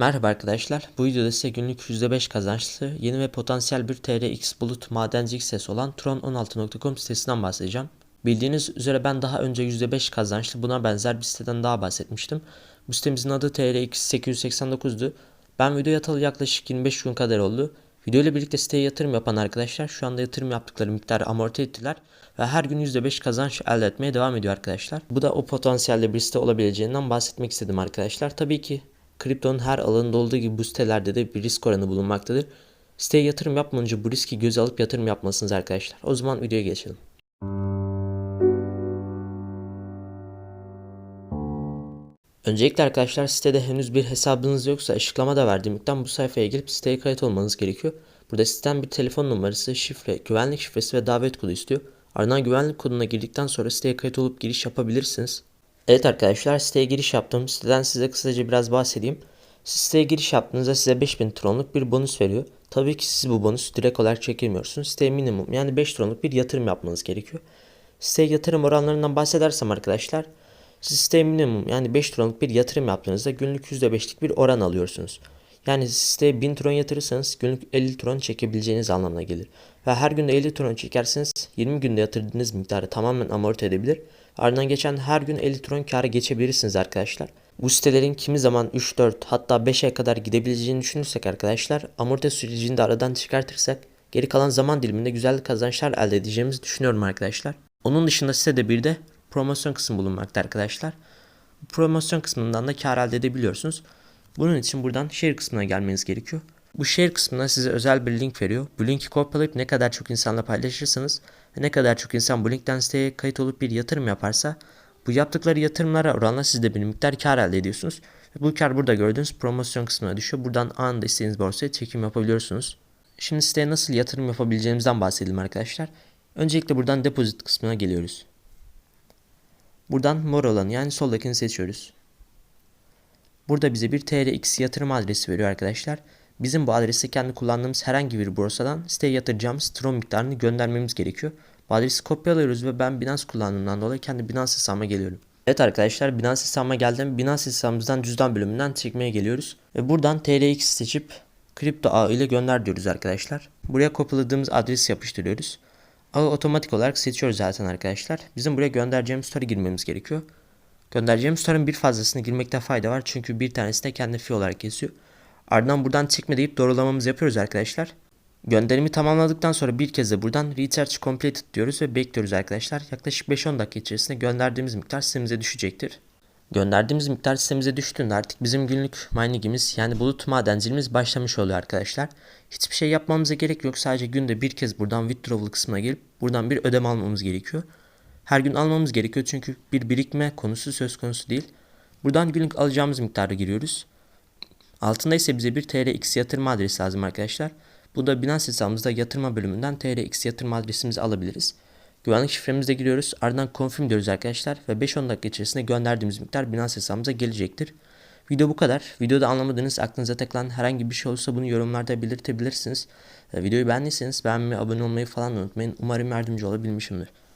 Merhaba arkadaşlar. Bu videoda size günlük %5 kazançlı yeni ve potansiyel bir TRX bulut madencilik sitesi olan tron16.com sitesinden bahsedeceğim. Bildiğiniz üzere ben daha önce %5 kazançlı buna benzer bir siteden daha bahsetmiştim. Bu sitemizin adı TRX 889'du. Ben videoya atalı yaklaşık 25 gün kadar oldu. Video ile birlikte siteye yatırım yapan arkadaşlar şu anda yatırım yaptıkları miktarı amorti ettiler ve her gün %5 kazanç elde etmeye devam ediyor arkadaşlar. Bu da o potansiyelde bir site olabileceğinden bahsetmek istedim arkadaşlar. Tabii ki Kriptonun her alanında olduğu gibi bu sitelerde de bir risk oranı bulunmaktadır. Siteye yatırım yapmadan önce bu riski göze alıp yatırım yapmalısınız arkadaşlar. O zaman videoya geçelim. Öncelikle arkadaşlar sitede henüz bir hesabınız yoksa açıklamada verdiğim linkten bu sayfaya girip siteye kayıt olmanız gerekiyor. Burada siteden bir telefon numarası, şifre, güvenlik şifresi ve davet kodu istiyor. Ardından güvenlik koduna girdikten sonra siteye kayıt olup giriş yapabilirsiniz. Evet arkadaşlar siteye giriş yaptım. Siteden size kısaca biraz bahsedeyim. Siteye giriş yaptığınızda size 5000 tronluk bir bonus veriyor. Tabii ki siz bu bonus direkt olarak çekemiyorsunuz. Siteye minimum yani 5 tronluk bir yatırım yapmanız gerekiyor. Siteye yatırım oranlarından bahsedersem arkadaşlar. Siz siteye minimum yani 5 tronluk bir yatırım yaptığınızda günlük %5'lik bir oran alıyorsunuz. Yani siteye 1000 tron yatırırsanız günlük 50 tron çekebileceğiniz anlamına gelir. Ve her günde 50 tron çekerseniz 20 günde yatırdığınız miktarı tamamen amorti edebilir. Ardından geçen her gün 50 tron kâra geçebilirsiniz arkadaşlar. Bu sitelerin kimi zaman 3-4 hatta 5'e kadar gidebileceğini düşünürsek arkadaşlar amorti sürecini de aradan çıkartırsak geri kalan zaman diliminde güzel kazançlar elde edeceğimizi düşünüyorum arkadaşlar. Onun dışında sitede bir de promosyon kısmı bulunmakta arkadaşlar. Promosyon kısmından da kar elde edebiliyorsunuz. Bunun için buradan share kısmına gelmeniz gerekiyor. Bu share kısmına size özel bir link veriyor. Bu linki kopyalayıp ne kadar çok insanla paylaşırsanız ne kadar çok insan bu linkten siteye kayıt olup bir yatırım yaparsa bu yaptıkları yatırımlara oranla siz de bir miktar kar elde ediyorsunuz. Bu kar burada gördüğünüz promosyon kısmına düşüyor. Buradan anında istediğiniz borsaya çekim yapabiliyorsunuz. Şimdi siteye nasıl yatırım yapabileceğimizden bahsedelim arkadaşlar. Öncelikle buradan depozit kısmına geliyoruz. Buradan mor olan yani soldakini seçiyoruz. Burada bize bir TRX yatırım adresi veriyor arkadaşlar. Bizim bu adrese kendi kullandığımız herhangi bir borsadan siteye yatıracağımız Tron miktarını göndermemiz gerekiyor. Bu adresi kopyalıyoruz ve ben Binance kullandığımdan dolayı kendi Binance hesabıma geliyorum. Evet arkadaşlar Binance hesabıma geldim. Binance hesabımızdan cüzdan bölümünden çekmeye geliyoruz. Ve buradan TRX seçip kripto ağ ile gönder diyoruz arkadaşlar. Buraya kopyaladığımız adresi yapıştırıyoruz. Ağı otomatik olarak seçiyoruz zaten arkadaşlar. Bizim buraya göndereceğimiz tutarı girmemiz gerekiyor. Göndereceğimiz tutarın bir fazlasını girmekte fayda var. Çünkü bir tanesini de kendi fee olarak kesiyor. Ardından buradan çekme deyip doğrulamamızı yapıyoruz arkadaşlar. Gönderimi tamamladıktan sonra bir kez de buradan Recharge Completed diyoruz ve bekliyoruz arkadaşlar. Yaklaşık 5-10 dakika içerisinde gönderdiğimiz miktar sitemize düşecektir. Gönderdiğimiz miktar sitemize düştüğünde artık bizim günlük miningimiz yani bulut madenciliğimiz başlamış oluyor arkadaşlar. Hiçbir şey yapmamıza gerek yok. Sadece günde bir kez buradan withdrawal kısmına gelip buradan bir ödeme almamız gerekiyor. Her gün almamız gerekiyor çünkü bir birikme konusu söz konusu değil. Buradan günlük alacağımız miktarı giriyoruz. Altında ise bize bir TRX yatırım adresi lazım arkadaşlar. Bu da Binance hesabımızda yatırma bölümünden TRX yatırım adresimizi alabiliriz. Güvenlik şifremize giriyoruz. Ardından confirm diyoruz arkadaşlar. Ve 5-10 dakika içerisinde gönderdiğimiz miktar Binance hesabımıza gelecektir. Video bu kadar. Videoda anlamadığınız aklınıza takılan herhangi bir şey olursa bunu yorumlarda belirtebilirsiniz. Videoyu beğendiyseniz beğenmeyi, abone olmayı falan unutmayın. Umarım yardımcı olabilmişimdir.